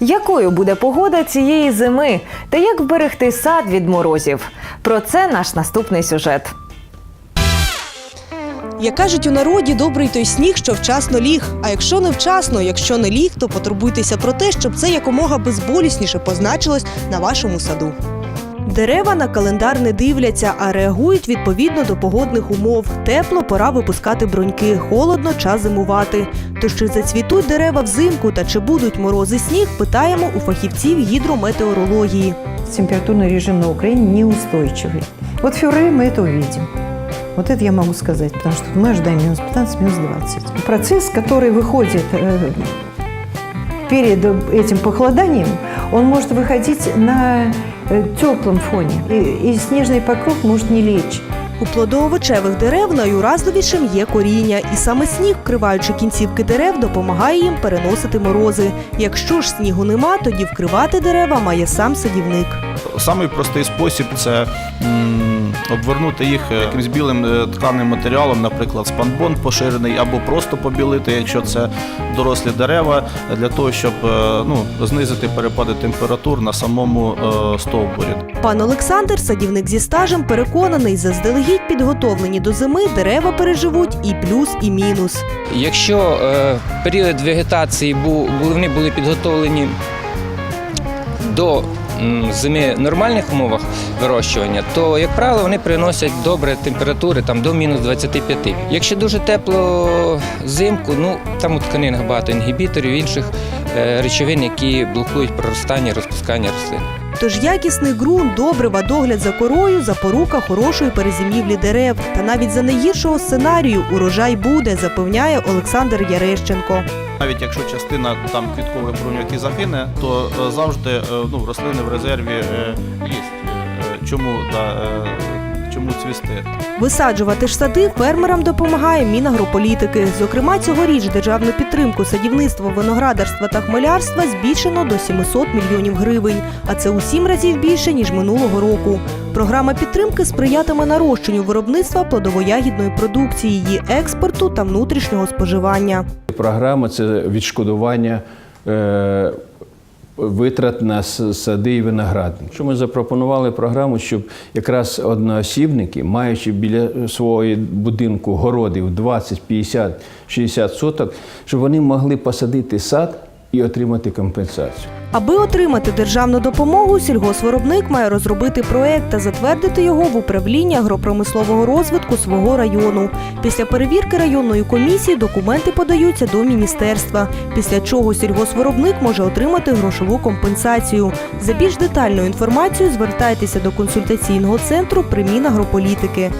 Якою буде погода цієї зими та як вберегти сад від морозів? Про це наш наступний сюжет. Як кажуть у народі, добрий той сніг, що вчасно ліг. А якщо не вчасно, якщо не ліг, то потурбуйтеся про те, щоб це якомога безболісніше позначилось на вашому саду. Дерева на календар не дивляться, а реагують відповідно до погодних умов. Тепло пора випускати броньки, холодно час зимувати. Тож чи зацвітуть дерева взимку та чи будуть морози сніг, питаємо у фахівців гідрометеорології. температурный режим на Украине неустойчивый. Вот в феврале мы это увидим. Вот это я могу сказать, потому что мы ожидаем минус 15, минус 20. Процесс, который выходит э, перед этим похолоданием, он может выходить на э, теплом фоне. И, и снежный покров может не лечь. У плодоовочевих дерев найуразливішим є коріння, і саме сніг, вкриваючи кінцівки дерев, допомагає їм переносити морози. Якщо ж снігу нема, тоді вкривати дерева має сам садівник. Самий простий спосіб це м, обвернути їх е, якимсь білим е, тканим матеріалом, наприклад, спанбон поширений, або просто побілити, якщо це дорослі дерева, для того, щоб е, ну, знизити перепади температур на самому е, стовбурі. Пан Олександр, садівник зі стажем, переконаний, заздалегідь підготовлені до зими дерева переживуть і плюс, і мінус. Якщо е, період вегетації був, вони були підготовлені до в нормальних умовах вирощування, то, як правило, вони приносять добре температури там, до мінус 25. Якщо дуже тепло взимку, ну там у тканинах багато інгібіторів, інших речовин, які блокують проростання і розпускання рослин. Тож якісний ґрунт, добрива, догляд за корою, запорука хорошої перезимівлі дерев. Та навіть за найгіршого сценарію урожай буде, запевняє Олександр Ярещенко. Навіть якщо частина там квіткової броньок і загине, то е, завжди е, ну, рослини в резерві е, є. Е, Чому, да, е, чому цвісти? Висаджувати ж сади фермерам допомагає Мінагрополітики. Зокрема, цьогоріч державну підтримку садівництва, виноградарства та хмелярства збільшено до 700 мільйонів гривень, а це у сім разів більше ніж минулого року. Програма підтримки сприятиме нарощенню виробництва плодово-ягідної продукції, її експорту та внутрішнього споживання. Програма це відшкодування е, витрат на сади і виноградник. Що ми запропонували програму, щоб якраз одноосібники, маючи біля свого будинку городів 20, 50, 60 соток, щоб вони могли посадити сад і отримати компенсацію. Аби отримати державну допомогу, сільгосвиробник має розробити проект та затвердити його в управлінні агропромислового розвитку свого району. Після перевірки районної комісії документи подаються до міністерства, після чого сільгосвиробник може отримати грошову компенсацію. За більш детальною інформацією звертайтеся до консультаційного центру при Мінагрополітики.